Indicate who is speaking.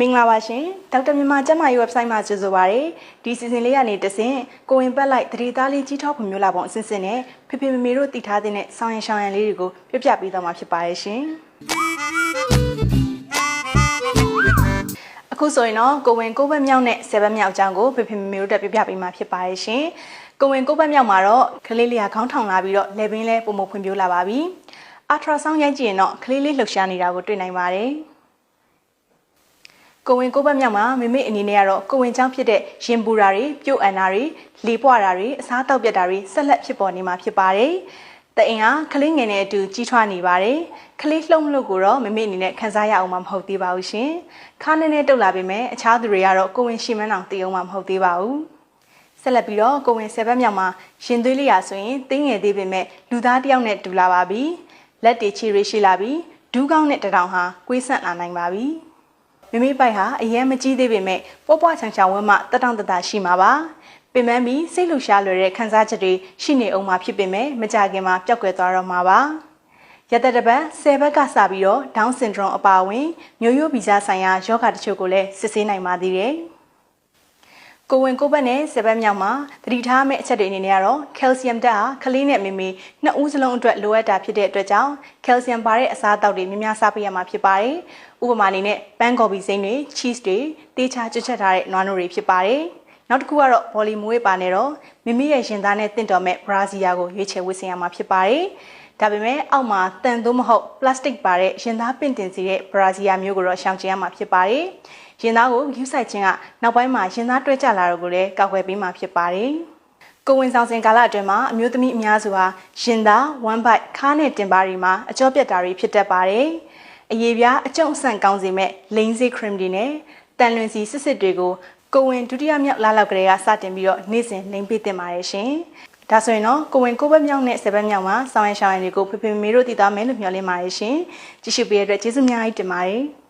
Speaker 1: မင်္ဂလာပါရှင်ဒေါက်တာမြန်မာကျန်းမာရေး website မှာကြိုဆိုပါရစေဒီ season လေးကနေတဆင့်ကိုဝင်ပတ်လိုက်တတိသားလေးကြီးထောက်ဖွံ့မျိုးလာပုံအစစ်စစ်နဲ့ဖေဖေမမေတို့တည်ထားတဲ့ဆောင်းရံရှောင်းရံလေးတွေကိုပြပြပေးသွားမှာဖြစ်ပါရဲ့ရှင်အခုဆိုရင်တော့ကိုဝင်ကိုဘက်မြောက်နဲ့ဆယ်ဘက်မြောက်အကြောင်းကိုဖေဖေမမေတို့တက်ပြပြပေးမှာဖြစ်ပါရဲ့ရှင်ကိုဝင်ကိုဘက်မြောက်မှာတော့ကလေးလေးကခေါင်းထောင်လာပြီးတော့လေပင်လဲပုံမဖွံ့ဖြိုးလာပါပြီအထရာဆောင်းရိုက်ကြည့်ရင်တော့ကလေးလေးလှုပ်ရှားနေတာကိုတွေ့နိုင်ပါတယ် ကိုဝင်ကိုဘက်မြောက်မှာမိမိအနေနဲ့ကတော့ကိုဝင်ချောင်းဖြစ်တဲ့ရင်ပူတာတွေပြုတ်အန်တာတွေလေပွားတာတွေအစားတောက်ပြတ်တာတွေဆက်လက်ဖြစ်ပေါ်နေမှာဖြစ်ပါတယ်။တအိမ်ဟာကလေးငယ်နဲ့အတူကြီးထွားနေပါတယ်။ကလေးလှုပ်မလို့ကိုတော့မိမိအနေနဲ့ခံစားရအောင်မဟုတ်သေးပါဘူးရှင်။ခါနေနဲ့တုတ်လာပေမဲ့အခြားသူတွေကတော့ကိုဝင်ရှိမန်းအောင်တည်အောင်မဟုတ်သေးပါဘူး။ဆက်လက်ပြီးတော့ကိုဝင်ဆယ်ဘက်မြောက်မှာရှင်သွေးလေးရာဆိုရင်တင်းငယ်သေးပေမဲ့လူသားတစ်ယောက်နဲ့တူလာပါပြီ။လက်တွေချီရရှိလာပြီးဒူးကောင်းနဲ့တတောင်ဟာကွေးဆန့်လာနိုင်ပါပြီ။ မိမိပိုက်ဟာအရင်မကြီးသေးပေမဲ့ပွားပွားချောင်ချောင်ဝမ်းမှတတောင့်တတရှိမှာပါပင်ပန်းပြီးစိတ်လှရှားလွယ်တဲ့ခံစားချက်တွေရှိနေအောင်မှာဖြစ်ပေမဲ့မကြခင်မှာပျောက်ကွယ်သွားတော့မှာပါရတတပတ်10ဘက်ကစပြီးတော့ Down syndrome အပါအဝင်မျိုးရိုးဗီဇဆိုင်ရာယောဂတချို့ကိုလည်းစစ်ဆေးနိုင်ပါသေးတယ် ကိုဝင်ကိုဘက်နဲ့ဆယ်ဘက်မြောက်မှာတတိထားမယ့်အချက်တွေအနေနဲ့ကတော့ကယ်လ်ဆီယမ်ဓာတ်ဟာကလေးနဲ့မိမိနှစ်ဦးစလုံးအတွက်လိုအပ်တာဖြစ်တဲ့အတွက်ကြောင့်ကယ်လ်ဆီယမ်ပါတဲ့အစားအသောက်တွေများများစားပေးရမှာဖြစ်ပါတယ်။ဥပမာအနေနဲ့ပန်းကော်ပီစိမ်းတွေ cheese တွေတေးချကျွတ်ချက်ထားတဲ့နွားနို့တွေဖြစ်ပါတယ်။နောက်တစ်ခုကတော့ဘော်လီမွေးပါနေတော့မိမိရဲ့ရင်သားနဲ့တင့်တော်မဲ့ဘရာဇီယာကိုရွေးချယ်ဝတ်ဆင်ရမှာဖြစ်ပါတယ်။ ဒါပေမဲ့အောက်မှာတန်သို့မဟုတ်ပလတ်စတစ်ပါတဲ့ရင်သားပင့်တင်စီတဲ့ဘရာဇီယာမျိုးကိုတော့ရှောင်ကျဉ်ရမှာဖြစ်ပါတယ်။ရင်သားကိုယူဆိုင်ခြင်းကနောက်ပိုင်းမှာရင်သားတွဲကျလာတော့ကိုလည်းကောက်ွယ်ပေးမှာဖြစ်ပါတယ်။ကိုဝင်ဆောင်စဉ်ကာလအတွင်းမှာအမျိုးသမီးအများစုဟာရင်သားဝမ်းဘိုက်ခါးနဲ့တင်ပါးတွေမှာအကျော့ပြတ်တာတွေဖြစ်တတ်ပါတယ်။အရေးပြားအကျုံအဆန့်ကောင်းစေမဲ့လိန်စေခရင်တွေနဲ့တန်လွင်စီစစ်စစ်တွေကို ကိုဝင်ဒုတိယမြောက်လာလောက်ကလေးကစတင်ပြီးတော့နေ့စဉ်လိန်ပေးတင်ပါတယ်ရှင်။ဒါဆိုရင်တော့ကိုဝင်ကိုဘက်မြောက်နဲ့ဆယ်ဘက်မြောက်မှာဆောင်းရရှောင်းရည်တွေကိုဖေဖေမေမေတို့တည်သွားမယ်လို့မျှော်လင့်ပါတယ်ရှင်။ကြည့်ရှုပေးတဲ့အတွက်ကျေးဇူးအများကြီးတင်ပါတယ်။